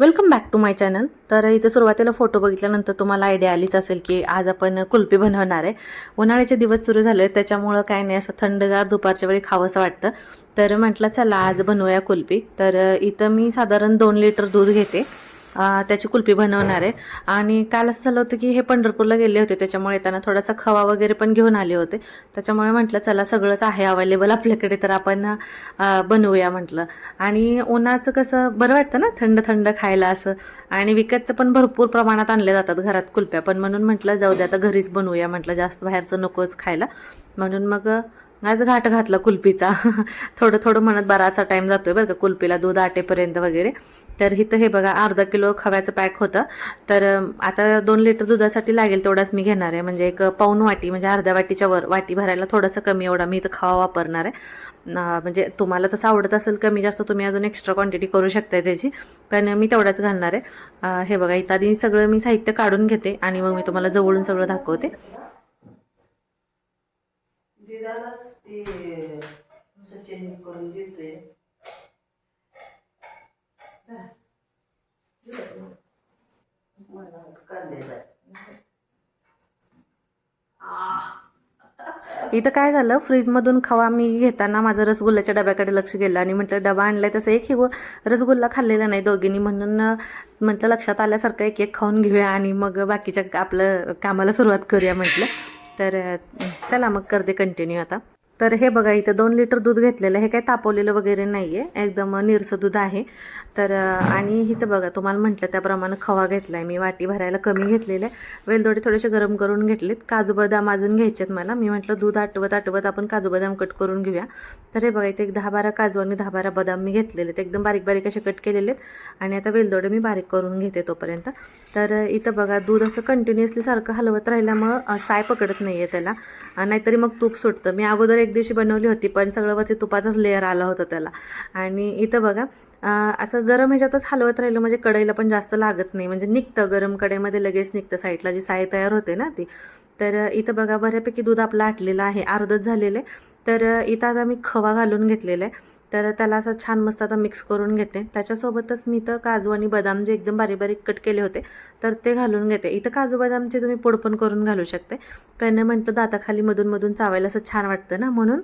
Welcome back to my channel तर इथे सुरुवातीला फोटो बघितल्यानंतर तुम्हाला आयडिया आलीच असेल की आज आपण कुल्फी बनवणार आहे. उन्हाळ्याचे दिवस सुरू झाले त्याच्यामुळं काय नाही असं थंडगार दुपारच्या वेळी खावंसं वाटतं. तर म्हटलं चला आज बनवूया कुल्फी. तर इथं मी साधारण दोन लिटर दूध घेते. त्याची कुल्फी बनवणार आहे. आणि काल असं झालं होतं की हे पंढरपूरला गेले होते त्याच्यामुळे येताना थोडासा खवा वगैरे पण घेऊन आले होते. त्याच्यामुळे म्हटलं चला सगळंच आहे अवेलेबल आपल्याकडे तर आपण बनवूया म्हटलं. आणि उन्हाचं कसं बरं वाटतं ना थंड थंड खायला असं. आणि विकतचं पण भरपूर प्रमाणात आणले जातात घरात कुल्प्या पण म्हणून म्हटलं जाऊ दे आता घरीच बनवूया म्हटलं जास्त बाहेरचं नकोच खायला. म्हणून मग आज घाट घातला कुल्फीचा. थोडं थोडं म्हणत बराचा टाईम जातोय बरं का कुल्फीला दूध आटेपर्यंत वगैरे. तर इथं हे बघा अर्धा किलो खव्याचं पॅक होतं. तर आता दोन लिटर दुधासाठी लागेल तेवढाच मी घेणार आहे. म्हणजे एक पाऊन वाटी म्हणजे अर्ध्या वाटीच्या वर वाटी भरायला थोडंसं कमी एवढा मी इथं खवा वापरणार आहे. म्हणजे तुम्हाला तसं आवडत असेल कमी जास्त तुम्ही अजून एक्स्ट्रा क्वांटिटी करू शकताय त्याची. पण मी तेवढाच घालणार आहे. हे बघा इथं आधी सगळं मी साहित्य काढून घेते आणि मग मी तुम्हाला जवळून सगळं दाखवते. करून देते इथं काय झालं? फ्रीजमधून खवा मी घेताना माझं रसगुल्ल्याच्या डब्याकडे लक्ष गेलं आणि म्हटलं डबा आणलाय तसं एक ही रसगुल्ला खाल्लेला नाही दोघींनी म्हणून म्हटलं लक्षात आल्यासारखं एक एक खाऊन घेऊया आणि मग बाकीच्या आपलं कामाला सुरुवात करूया म्हटलं. तर चला मग करते कंटिन्यू आता. तर हे बघा इथं दोन लिटर दूध घेतलेलं हे काय तापवलेलं वगैरे नाही आहे एकदम निरसं दूध आहे. तर आणि इथं बघा तुम्हाला म्हटलं त्याप्रमाणे खवा घेतला आहे मी वाटी भरायला कमी घेतलेलं आहे वेलदोडे थोडेसे गरम करून घेतलेत. काजू बदाम अजून घ्यायचेत मला. मी म्हटलं दूध आटवत आटवत आपण काजू बदाम कट करून घेऊया. तर हे बघा इथे एक दहा बारा काजू आणि दहा बारा बदाम मी घेतलेले आहेत. एकदम बारीक बारीक असे कट केलेले आहेत. आणि आता वेलदोडे मी बारीक करून घेते तोपर्यंत. तर इथं बघा दूध असं कंटिन्युअसली सारखं हलवत राहिल्यामुळं साय पकडत नाही आहे त्याला नाहीतरी मग तूप सुटतं. मी अगोदर एक दिवशी बनवली होती पण सगळं वरती तुपाचाच लेअर आला होता त्याला. आणि इथं बघा असं गरम ह्याच्यातच हलवत राहिलं म्हणजे कढईला पण जास्त लागत नाही. म्हणजे निघतं गरम कढईमध्ये लगेच निघतं साईडला जी साय तयार होते ना ती. तर इथं बघा बऱ्यापैकी दूध आपलं आटलेलं आहे अर्धच झालेलं आहे. तर इथं आता मी खवा घालून घेतलेला आहे. तर त्याला असं छान मस्त आता मिक्स करून घेते. त्याच्यासोबतच मी तर काजू आणि बदाम जे एकदम बारीक बारीक कट केले होते तर ते घालून घेते. इथं काजू बदामचे तुम्ही पोड पण करून घालू शकते. पण म्हटलं दाताखाली मधून मधून चावायला असं छान वाटतं ना म्हणून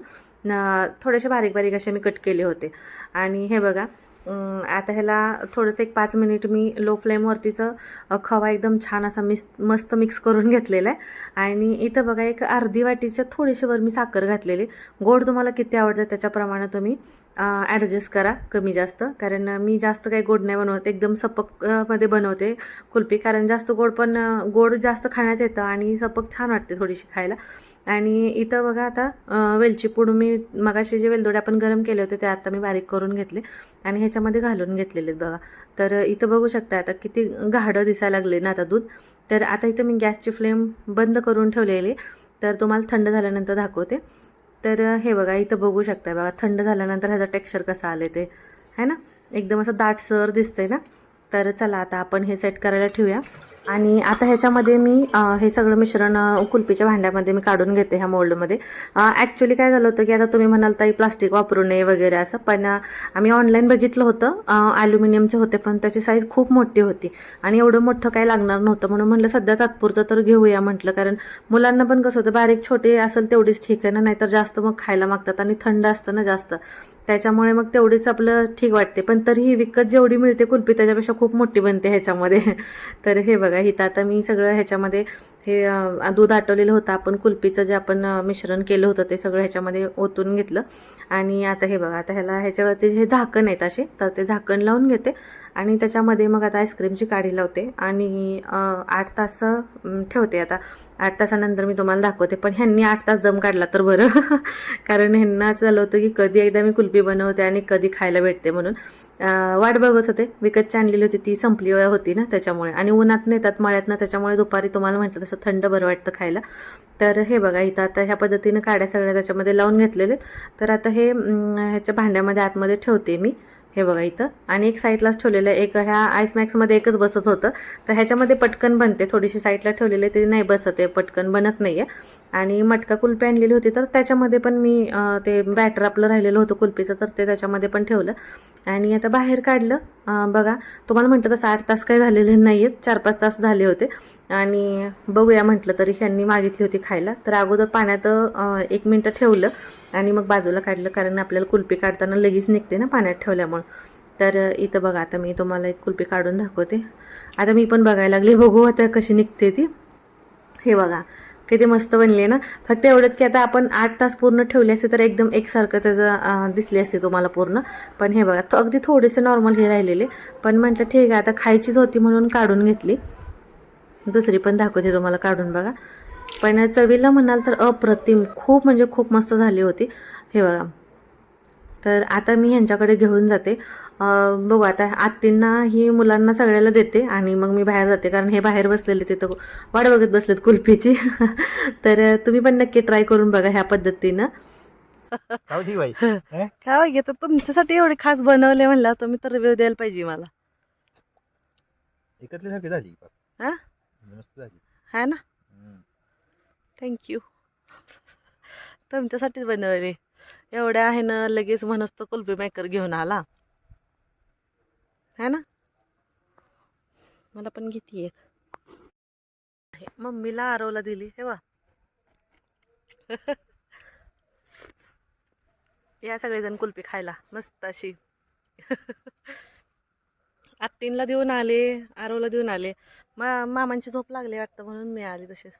थोडेसे बारीक बारीक असे मी कट केले होते. आणि हे बघा आता ह्याला थोडंसं एक पाच मिनिट मी लो फ्लेमवरतीचं खवा एकदम छान असा मिस मस्त मिक्स करून घेतलेला आहे. आणि इथं बघा एक अर्धी वाटीच्या थोडीशी वर मी साखर घातलेली. गोड तुम्हाला किती आवडतं त्याच्याप्रमाणे तुम्ही ॲडजस्ट करा कमी जास्त. कारण मी जास्त काही गोड नाही बनवत एकदम सपकमध्ये बनवते कुल्फी. कारण जास्त गोड पण गोड जास्त खाण्यात येतं आणि सपक छान वाटते थोडीशी खायला. आणि इथं बघा आता वेलची पूड मी मगाशी जे वेलदोडे आपण गरम केले होते ते आता मी बारीक करून घेतले आणि ह्याच्यामध्ये घालून घेतलेले आहेत बघा. तर इथं बघू शकता आता किती गाढं दिसायला लागले ना आता दूध. तर आता इथं मी गॅसची फ्लेम बंद करून ठेवलेली. तर तुम्हाला थंड झाल्यानंतर दाखवते. तर हे बघा इथं बघू शकता बघा थंड झाल्यानंतर ह्याचा टेक्स्चर कसं आले ते. है ना? एकदम असं दाटसर दिसतंय ना? तर चला आता आपण हे सेट करायला ठेवूया. आणि आता ह्याच्यामध्ये मी हे सगळं मिश्रण कुल्पीच्या कुल्फीच्या भांड्यामध्ये मी काढून घेते ह्या मोल्डमध्ये. ॲक्च्युली काय झालं होतं की आता तुम्ही म्हणाल ताई प्लास्टिक वापरू नये वगैरे असं पण आम्ही ऑनलाईन बघितलं होतं. ॲल्युमिनियमचे होते पण त्याची साईज खूप मोठी होती आणि एवढं मोठं काय लागणार नव्हतं. म्हणून म्हटलं सध्या तात्पुरतं तर घेऊया म्हटलं कारण मुलांना पण कसं होतं बारीक छोटे असेल तेवढीच ठीक आहे ना नाहीतर जास्त मग खायला मागतात आणि थंड असतं ना जास्त. त्याच्यामुळे मग तेवढीच आपलं ठीक वाटते. पण तरीही विकत जेवढी मिळते कुल्फी त्याच्यापेक्षा खूप मोठी बनते ह्याच्यामध्ये. तर हे बघा इथं आता मी सगळं ह्याच्यामध्ये हे दूध आटवलेलं होतं. आपण कुल्फीचं जे आपण मिश्रण केलं होतं ते सगळं ह्याच्यामध्ये ओतून घेतलं. आणि आता हे बघा आता ह्याला ह्याच्यावरती हे झाकण आहेत असे तर ते झाकण लावून घेते. आणि त्याच्यामध्ये मग आता आईस्क्रीमची काढी लावते आणि आठ तास ठेवते आता. आठ तासानंतर मी तुम्हाला दाखवते पण ह्यांनी आठ तास दम काढला तर बरं. कारण ह्यांना असं झालं होतं की कधी एकदा मी कुल्फी बनवते आणि कधी खायला भेटते म्हणून. वाट बघत होते. विकतची आणलेली होती ती संपली होती ना त्याच्यामुळे. आणि उन्हात नेतात मळ्यात त्याच्यामुळे दुपारी तुम्हाला म्हटलं तसं थंड बरं वाटतं खायला. तर हे बघा इथं आता ह्या पद्धतीनं काड्या सगळ्या त्याच्यामध्ये लावून घेतलेले आहेत. तर आता हे ह्याच्या भांड्यामध्ये आतमध्ये ठेवते मी. हे बघा इथं. आणि एक साईडलाच ठेवलेलं आहे. एक ह्या आईस मॅक्समध्ये एकच बसत होतं. तर ह्याच्यामध्ये पटकन बनते. थोडीशी साईडला ठेवलेले ते नाही बसत आहे. पटकन बनत नाही आहे आणि मटका कुल्फी आणलेली होती तर त्याच्यामध्ये पण मी ते बॅटर आपलं राहिलेलं होतं कुल्फीचं तर ते त्याच्यामध्ये पण ठेवलं. आणि आता बाहेर काढलं. बघा तुम्हाला म्हटलं तसं आठ तास काय झालेले नाही आहेत चार पाच तास झाले होते. आणि बघूया म्हटलं तरी ह्यांनी मागितली होती खायला. तर अगोदर पाण्यात एक मिनटं ठेवलं आणि मग बाजूला काढलं कारण आपल्याला कुल्पी काढताना लगेच निघते ना पाण्यात ठेवल्यामुळं. तर इथं बघा आता मी तुम्हाला एक कुल्पी काढून दाखवते. आता मी पण बघायला लागले. बघू आता कशी निघते ती. हे बघा किती मस्त बनली आहे ना. फक्त एवढंच की आता आपण आठ तास पूर्ण ठेवले असते तर एकदम एकसारखं त्याचं दिसली दिसले असते तुम्हाला पूर्ण. पण हे बघा तो अगदी थोडेसे नॉर्मल हे राहिलेले. पण म्हटलं ठीक आहे आता खायचीच होती म्हणून काढून घेतली. दुसरी पण दाखवते तुम्हाला काढून बघा. पण चवीला म्हणाल तर अप्रतिम. खूप म्हणजे खूप मस्त झाली होती. हे बघा. तर आता मी ह्यांच्याकडे घेऊन जाते. बघू आता आत्तींना ही मुलांना सगळ्याला देते आणि मग मी बाहेर जाते. कारण हे बाहेर बसलेले तिथं वाट बघत बसलेत कुल्फीची. तर तुम्ही पण नक्की ट्राय करून बघा ह्या पद्धतीनं. खाऊ दे बाई? काय घेतं तुमच्यासाठी एवढे खास बनवले म्हणलं तुम्ही तर रिव्ह्यू द्यायला पाहिजे मला. एकत्रितसारखी झाली. हा? है ना. थँक्यू तुमच्यासाठीच बनवले. एवढ्या आहे ना लगेच म्हणस तो कुल्फी मेकर घेऊन आला. है ना? मला पण घेते एक. मम्मीला आरवला दिली हे वा या सगळेजण कुल्फी खायला मस्त अशी. आत्तींला देऊन आले आरवला देऊन आले. मा मामांची झोप लागली वाटतं म्हणून मी आली तशीच.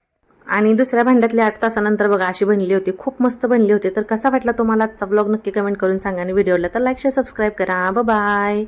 आणि दुसऱ्या भांड्यातल्या आठ तासानंतर बघा अशी बनली होती. खूप मस्त बनली होती. तर कसा वाटला तुम्हाला आजचा ब्लॉग नक्की कमेंट करून सांगा आणि व्हिडिओला तर लाईक शेअर सबस्क्राईब करा. बाय